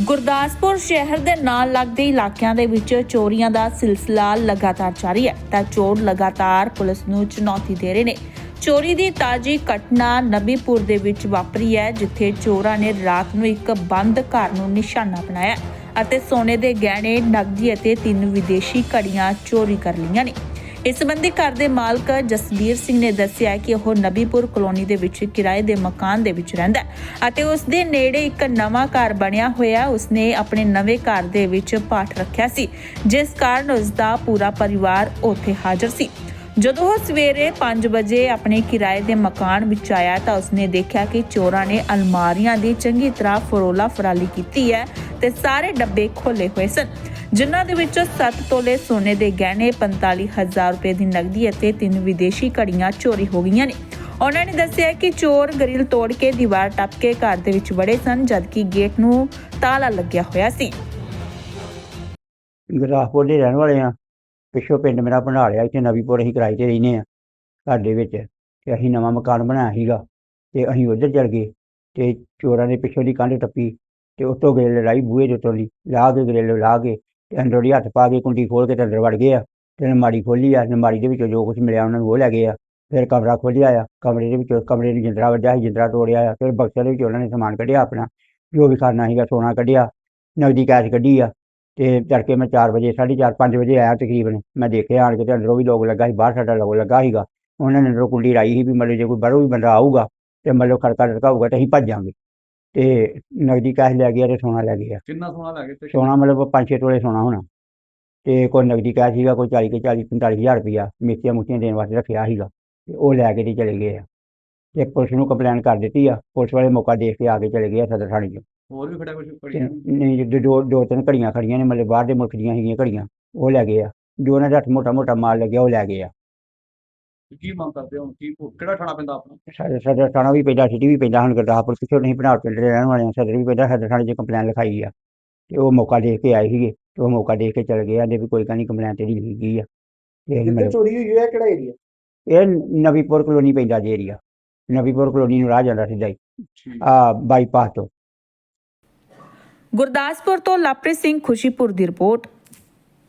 ਗੁਰਦਾਸਪੁਰ ਸ਼ਹਿਰ ਦੇ ਨਾਲ ਲੱਗਦੇ ਇਲਾਕਿਆਂ ਦੇ ਵਿੱਚ ਚੋਰੀਆਂ ਦਾ ਸਿਲਸਿਲਾ ਲਗਾਤਾਰ ਜਾਰੀ ਹੈ। ਤਾਂ ਚੋਰ ਲਗਾਤਾਰ ਪੁਲਿਸ ਨੂੰ ਚੁਣੌਤੀ ਦੇ ਰਹੇ ਨੇ। ਚੋਰੀ ਦੀ ਤਾਜੀ ਘਟਨਾ ਨਬੀਪੁਰ ਦੇ ਵਿੱਚ ਵਾਪਰੀ ਹੈ, ਜਿੱਥੇ ਚੋਰਾਂ ਨੇ ਰਾਤ ਨੂੰ ਇੱਕ ਬੰਦ ਘਰ ਨੂੰ ਨਿਸ਼ਾਨਾ ਬਣਾਇਆ ਅਤੇ ਸੋਨੇ ਦੇ ਗਹਿਣੇ, ਨਕਦੀ ਅਤੇ ਤਿੰਨ ਵਿਦੇਸ਼ੀ ਘੜੀਆਂ ਚੋਰੀ ਕਰ ਲਈਆਂ ਨੇ। ਇਸ ਸੰਬੰਧੀ ਘਰ ਦੇ ਮਾਲਕ ਜਸਬੀਰ ਸਿੰਘ ਨੇ ਦੱਸਿਆ ਕਿ ਉਹ ਨਬੀਪੁਰ ਕਲੋਨੀ ਦੇ ਵਿੱਚ ਕਿਰਾਏ ਦੇ ਮਕਾਨ ਦੇ ਵਿੱਚ ਰਹਿੰਦਾ ਹੈ ਅਤੇ ਉਸ ਦੇ ਨੇੜੇ ਇੱਕ ਨਵਾਂ ਘਰ ਬਣਿਆ ਹੋਇਆ ਉਸਨੇ ਆਪਣੇ ਨਵੇਂ ਘਰ ਦੇ ਵਿੱਚ ਪਾਠ ਰੱਖਿਆ ਸੀ, ਜਿਸ ਕਾਰਨ ਉਸ ਦਾ ਪੂਰਾ ਪਰਿਵਾਰ ਉੱਥੇ ਹਾਜ਼ਰ ਸੀ। ਜਦੋਂ ਉਹ ਸਵੇਰੇ 5 ਵਜੇ ਆਪਣੇ ਕਿਰਾਏ ਦੇ ਮਕਾਨ ਵਿੱਚ ਆਇਆ ਤਾਂ ਉਸਨੇ ਦੇਖਿਆ ਕਿ ਚੋਰਾਂ ਨੇ ਅਲਮਾਰੀਆਂ ਦੀ ਚੰਗੀ ਤਰ੍ਹਾਂ ਫਰੋਲਾ ਫਰਾਲੀ ਕੀਤੀ ਹੈ ਤੇ ਸਾਰੇ ਡੱਬੇ ਖੋਲੇ ਹੋਏ ਸਨ, ਜਿਨ੍ਹਾਂ ਦੇ ਵਿੱਚੋਂ 7 ਤੋਲੇ ਸੋਨੇ ਦੇ ਗਹਿਣੇ 45000 ਰੁਪਏ ਦੀ ਨਕਦੀ ਅਤੇ ਤਿੰਨ ਵਿਦੇਸ਼ੀ ਘੜੀਆਂ ਚੋਰੀ ਹੋ ਗਈਆਂ ਨੇ। ਉਹਨਾਂ ਨੇ ਦੱਸਿਆ ਕਿ ਚੋਰ ਗਰਿਲ ਤੋੜ ਕੇ ਦੀਵਾਰ ਟੱਪ ਕੇ ਘਰ ਦੇ ਵਿੱਚ ਵੜੇ ਸਨ, ਜਦਕਿ ਗੇਟ ਨੂੰ ਤਾਲਾ ਲੱਗਿਆ ਹੋਇਆ ਸੀ। ਗੁਰਦਾਸਪੁਰ ਦੇ ਰਹਿਣ ਵਾਲੇ ਆ ਪਿੱਛੋਂ ਪਿੰਡ ਮੇਰਾ ਭੰਡਾਲਿਆ ਇੱਥੇ ਨਵੀਪੁਰ ਅਸੀਂ ਕਿਰਾਏ ਤੇ ਰਹਿੰਦੇ ਆ ਘਰ ਦੇ ਵਿੱਚ। ਤੇ ਅਸੀਂ ਨਵਾਂ ਮਕਾਨ ਬਣਾਇਆ ਸੀਗਾ, ਤੇ ਅਸੀਂ ਉੱਧਰ ਚਲ ਗਏ, ਤੇ ਚੋਰਾਂ ਨੇ ਪਿੱਛੋਂ ਦੀ ਕੰਧ ਟੱਪੀ। ਤੇ ਉੱਤੋਂ ਗ੍ਰਿਲ ਲੜਾਈ ਬੂਹੇ ਦੇ ਉੱਤੋਂ ਦੀ ਲਾ ਕੇ ਗ੍ਰਿਲ ਲਾ ਕੇ ਤੇ ਅੰਦਰੋਂ ਦੀ ਹੱਥ ਪਾ ਕੇ ਕੁੰਡੀ ਖੋਲ ਕੇ ਤੇ ਅੰਦਰ ਵੜ ਗਏ ਆ ਤੇ ਅਲਮਾਰੀ ਖੋਲੀ ਆ ਅਲਮਾਰੀ ਦੇ ਵਿੱਚੋਂ ਜੋ ਕੁਝ ਮਿਲਿਆ ਉਹਨਾਂ ਨੂੰ ਉਹ ਲੈ ਗਏ ਆ ਫਿਰ ਕਮਰਾ ਖੋਲਿਆ ਆ ਕਮਰੇ ਦੇ ਵਿੱਚੋਂ ਕਮਰੇ ਨੂੰ ਜਿੰਦਰਾ ਵੱਜਾ ਸੀ ਜਿੰਦਰਾ ਤੋੜਿਆ ਆ ਫਿਰ ਬਕਸੇ ਦੇ ਵਿੱਚ ਉਹਨਾਂ ਨੇ ਸਮਾਨ ਕੱਢਿਆ ਆਪਣਾ ਜੋ ਵੀ ਖਾਣਾ ਸੀਗਾ ਸੋਨਾ ਕੱਢਿਆ ਨਗਦੀ ਕੈਸ਼ ਕੱਢੀ ਆ ਤੇ ਤੜਕੇ ਮੈਂ 4 ਵਜੇ 4:30 5 ਵਜੇ ਆਇਆ ਤਕਰੀਬਨ ਮੈਂ ਦੇਖਿਆ ਆਣ ਕੇ ਤੇ ਅੰਦਰੋਂ ਵੀ ਲੋਕ ਲੱਗਾ ਸੀ ਬਾਹਰ ਸਾਡਾ ਲੋਕ ਲੱਗਾ ਸੀਗਾ ਉਹਨਾਂ ਨੇ ਅੰਦਰੋਂ ਕੁੰਡੀ ਲਾਈ ਸੀ ਵੀ ਮਤਲਬ ਜੇ ਕੋਈ ਬਾਹਰੋਂ ਵੀ ਬੰਦਾ ਆਊਗਾ ਤੇ ਮਤਲਬ ਖੜਕਾ ਲੜਕਾਊਗਾ ਤੇ ਅਸੀਂ ਭੱਜਾਂਗੇ ਤੇ ਨਗਦੀ ਕੈਸ਼ ਲੈ ਗਿਆ ਤੇ ਸੋਨਾ ਲੈ ਗਿਆ। ਕਿੰਨਾ ਸੋਨਾ ਲੈ ਗਏ ਤੇ ਸੋਨਾ ਮਤਲਬ 5-6 ਤੋਲੇ ਸੋਨਾ ਹੋਣਾ। ਤੇ ਕੋਈ ਨਗਦੀ ਕੈਸ਼ ਸੀਗਾ ਕੋਈ 40 ਕੇ 40 45000 ਰੁਪਇਆ ਮਿੱਤੀਆਂ ਮੁੱਤੀਆਂ ਦੇਣ ਵਾਸਤੇ ਰੱਖਿਆ ਸੀਗਾ। ਤੇ ਉਹ ਲੈ ਕੇ ਤੇ ਚਲੇ ਗਏ ਆ। ਤੇ ਪੁਲਿਸ ਨੂੰ ਕੰਪਲੇਨ ਕਰ ਦਿੱਤੀ ਆ। ਪੁਲਿਸ ਵਾਲੇ ਮੌਕਾ ਦੇਖ ਕੇ ਆ ਕੇ ਚਲੇ ਗਏ ਆ ਸਦਰ ਥਾਣੇ 'ਚ। ਹੋਰ ਵੀ ਖੜਾ ਕੁਝ ਤੇ ਪੜੀਆਂ ਨਹੀਂ ਜੋ ਦੋ ਦੋ ਤਿੰਨ ਘੜੀਆਂ ਖੜੀਆਂ ਨੇ। ਮਤਲਬ ਬਾਹਰ ਦੇ ਮੁਲਕ ਦੀਆਂ ਹੈਗੀਆਂ ਘੜੀਆਂ। ਉਹ ਲੈ ਗਏ ਆ। ਜੋ ਉਹਨਾਂ ਦਾ ਮੋਟਾ ਮੋਟਾ ਮਾਲ ਲੱਗਿਆ ਉਹ ਲੈ ਗਏ ਆ। ਕੀ ਮੰਗ ਕਰਦੇ ਹੋ? ਕੀ ਕਿਹੜਾ ਥਾਣਾ ਪੈਂਦਾ ਆਪਣਾ? ਸਦਰ ਸਦਰ ਥਾਣਾ ਵੀ ਪੈਂਦਾ ਸਿਟੀ ਵੀ ਪੈਂਦਾ ਹੁਣ ਗੁਰਦਾਸਪੁਰ ਪਿੱਛੋਂ ਨਹੀਂ ਬਣਾ ਪਿੰਡ ਦੇ ਰਹਿਣ ਵਾਲੇ ਆ ਸਦਰ ਵੀ ਪੈਂਦਾ ਸਦਰ ਥਾਣੇ 'ਚ ਕੰਪਲੇਨ ਲਿਖਾਈ ਆ। ਤੇ ਉਹ ਮੌਕਾ ਦੇਖ ਕੇ ਆਏ ਸੀਗੇ ਤੇ ਉਹ ਮੌਕਾ ਦੇਖ ਕੇ ਚਲੇ ਗਏ ਆਂਦੇ ਵੀ ਕੋਈ ਨਹੀਂ ਕੰਪਲੇਨ ਤੇਰੀ ਲਿਖੀ ਗਈ ਆ। ਮਤਲਬ ਚੋਰੀ ਹੋਈ ਹੈ ਕਿਹੜਾ ਏਰੀਆ ਇਹ ਨਵੀਪੁਰ ਕਲੋਨੀ ਪੈਂਦਾ ਜੀ ਏਰੀਆ ਨਵੀਪੁਰ ਕਲੋਨੀ ਨੂੰ ਰਾਹ ਜਾਂਦਾ ਸਿੱਧਾ ਹੀ। ਆ ਬਾਈਪਾਸ ਤੋਂ। ਗੁਰਦਾਸਪੁਰ ਤੋਂ ਲਵਪ੍ਰੀਤ ਸਿੰਘ ਖੁਸ਼ੀਪੁਰ ਦੀ ਰਿਪੋਰਟ।